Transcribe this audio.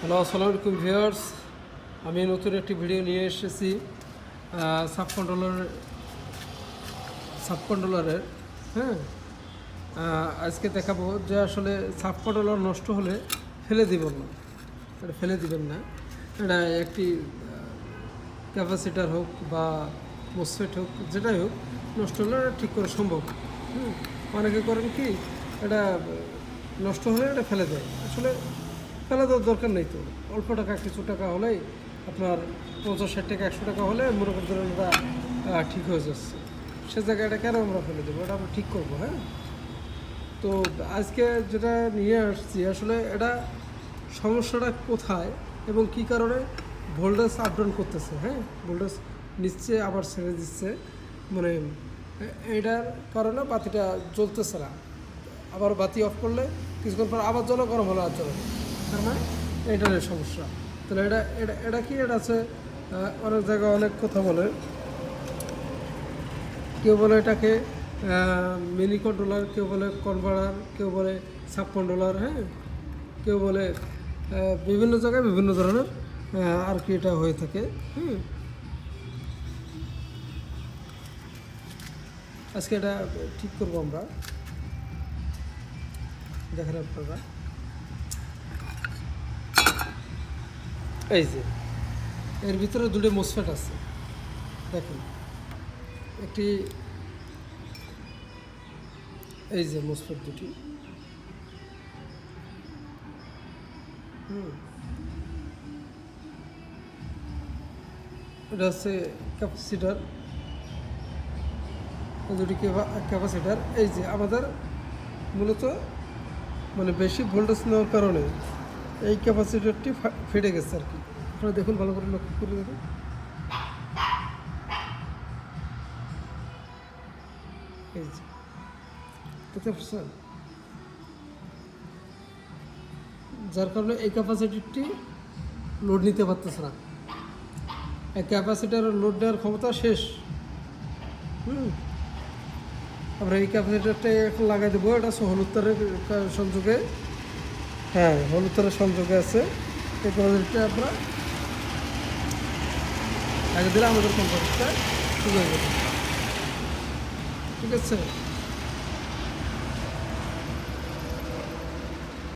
Hello, আসসালামু আলাইকুম viewers. আমি নতুন একটি ভিডিও নিয়ে এসেছি সাব কন্ট্রোলার সাব কন্ট্রোলারের হ্যাঁ আজকে দেখাবো যে আসলে সাব কন্ট্রোলার নষ্ট হলে ফেলে দিবেন না। এটা ফেলে দিবেন না। এটা একটি ক্যাপাসিটার হোক বা মোসফেট হোক, যেটাই হোক, নষ্ট হলে ঠিক করা সম্ভব। অনেকে করেন কি, এটা নষ্ট হলে এটা ফেলে দেয়। আসলে ফেলে দেওয়ার দরকার নেই তো। অল্প টাকা, কিছু টাকা হলেই আপনার পঞ্চাশ, ষাট টাকা, একশো টাকা হলে মনে এটা ঠিক হয়ে যাচ্ছে। সে জায়গায় এটা কেন আমরা ফেলে দেবো? এটা আমরা ঠিক করব হ্যাঁ? তো আজকে যেটা নিয়ে আসছি, আসলে এটা সমস্যাটা কোথায় এবং কি কারণে ভোল্টেজ আপ ডাউন করতেছে হ্যাঁ? ভোল্টেজ নিচ্ছে, আবার ছেড়ে দিচ্ছে। মানে এটার কারণে বাতিটা জ্বলতেছে না। আবার বাতি অফ করলে কিছুক্ষণ পর আবার জ্বলা, গরম হলে আর জ্বলে না। তার সমস্যা। তাহলে এটা এটা এটা কি? এটা আছে অনেক জায়গায় অনেক কথা বলে। কেউ বলে এটাকে মিনি কন্ট্রোলার কেউ বলে কনভার্টার, কেউ বলে সাব কন্ট্রোলার হ্যাঁ? কেউ বলে বিভিন্ন জায়গায় বিভিন্ন ধরনের আর কি এটা হয়ে থাকে, হুম? আজকে এটা ঠিক করব আমরা। দেখেন আপনারা। এই যে, এর ভিতরে দুটো মোসফেট আছে। দেখুন, একটি এই যে মোসফেট দুটি। হুম। এটা হচ্ছে ক্যাপাসিটার। দুটি ক্যাপাসিটার। এই যে আমাদের মূলত মানে বেশি ভোল্টেজ নেওয়ার কারণে এই ক্যাপাসিটারটি ফেটে গেছে আর কি। আপনারা দেখুন, ভালো করে লক্ষ্য করে দেখুন। যার কারণে এই ক্যাপাসিটিটি লোড নিতে পারতেছে না। এই ক্যাপাসিটার লোড নেওয়ার ক্ষমতা শেষ। হুম। আমরা এই ক্যাপাসিটারটা এখন লাগাই দেবো। এটা হচ্ছে হলুদ তারের সংযোগে হ্যাঁ হলুদ তারের সংযোগে আছে। এই ক্যাপাসিটিটা আমরা লাগিয়ে দিলে আমাদের কোম্পানিটা ঠিক আছে?